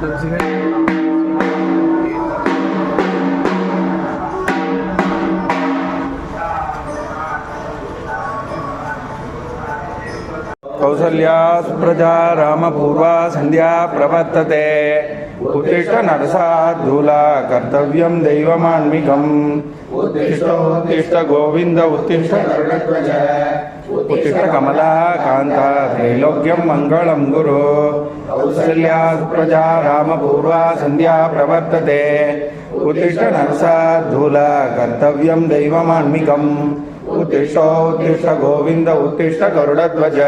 Gözüne... Kausalya ప్రజా రామపూర్వా సంధ్యా ప్రవర్తతే ఉత్తిష్ట నరసాధూల కర్తవ్యం దైవమాన్మికం ఉత్తిష్ట గోవింద ఉత్తిష్ట ఉత్తిష్ట కమలా కాంత త్రైలోక్యం మంగళం గురు కౌసల్యా ప్రజా రామపూర్వా సంధ్యా ప్రవర్తతే ఉత్తిష్ట నరసాధూల కర్తవ్యం దైవమాన్మికం उत्तिष्ठ उत्तिष्ठ गोविन्द उत्तिष्ठ गरुडध्वज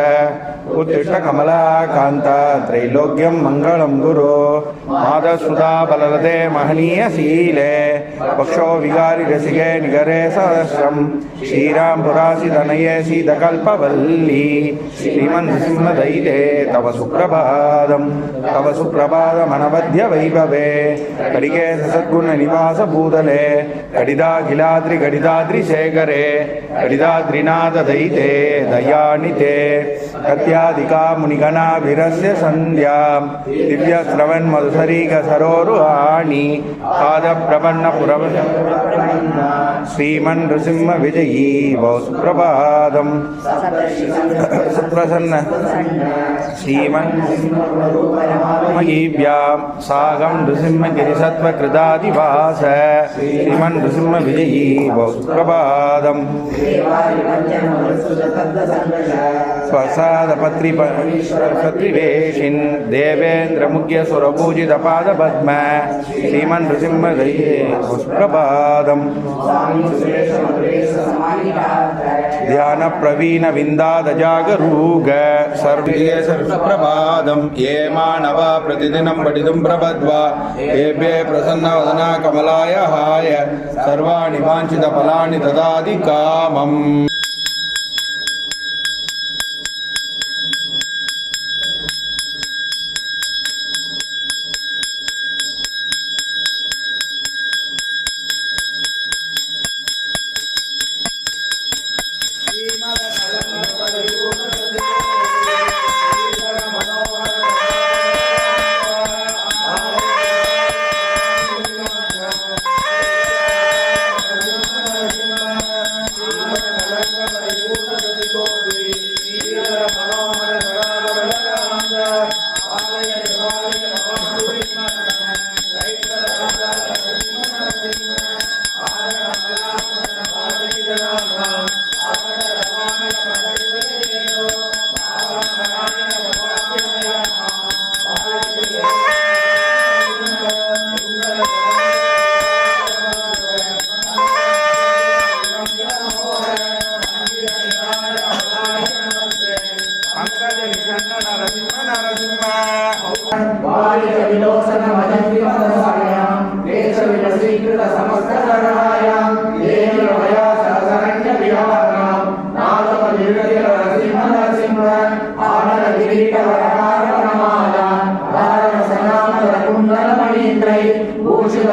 उत्तिष्ठ कमलाकान्ता त्रैलोक्यं मङ्गलं गुरु माधसुधा बलदे महनीयशीले पक्षो विगारि रसिके निगरे सहस्रं श्रीराम्पुरासितनये सीतकल्पवल्ली श्रीमन्नृसिंहदैते तव सुप्रभातं तव सुप्रभातमनवद्य वैभवे कडिके सद्गुणनिवासभूतले कडिदाखिलाद्रि कडिदाद्रिशेखरे कडिदाद्रिनाथदैते दयानिते कत्याधिका मुनिगणाभिरस्य सन्ध्यां दिव्यश्रवन्मधुसरीकसरोरुहाणि पादप्रपन्नपुरव श्रीमन्नृसिंहविजयी वो सुप्रभातम् सुप्रसन्न श्रीमन् महीभ्यां सागं नृसिंहगिरिसत्त्वकृतादिवास श्रीमन् नृसिंहविजयी वो स्वसादपत्रिपत्रिवेशिन् देवेन्द्रमुख्यसुरपूजितपादपद्म श्रीमन् नृसिंहदये पुष्प्रपादम् सुप्रभातम् ध्यानप्रवीणविन्दादजागरूग सर्वे सुप्रभातम् ये मानवा प्रतिदिनं पठितुं प्रबद्ध्वा येभ्ये प्रसन्नवदना कमलाय हाय सर्वाणि वाञ्छितफलानि ददाति कामम् 감사합니다. అవారిత విలోసన మజన్విమత సాయాం నేచ విలసీకృత సమస్త సరహాయాం దేవి వయా సరసరణ్య విహవర్ణాం భూషిత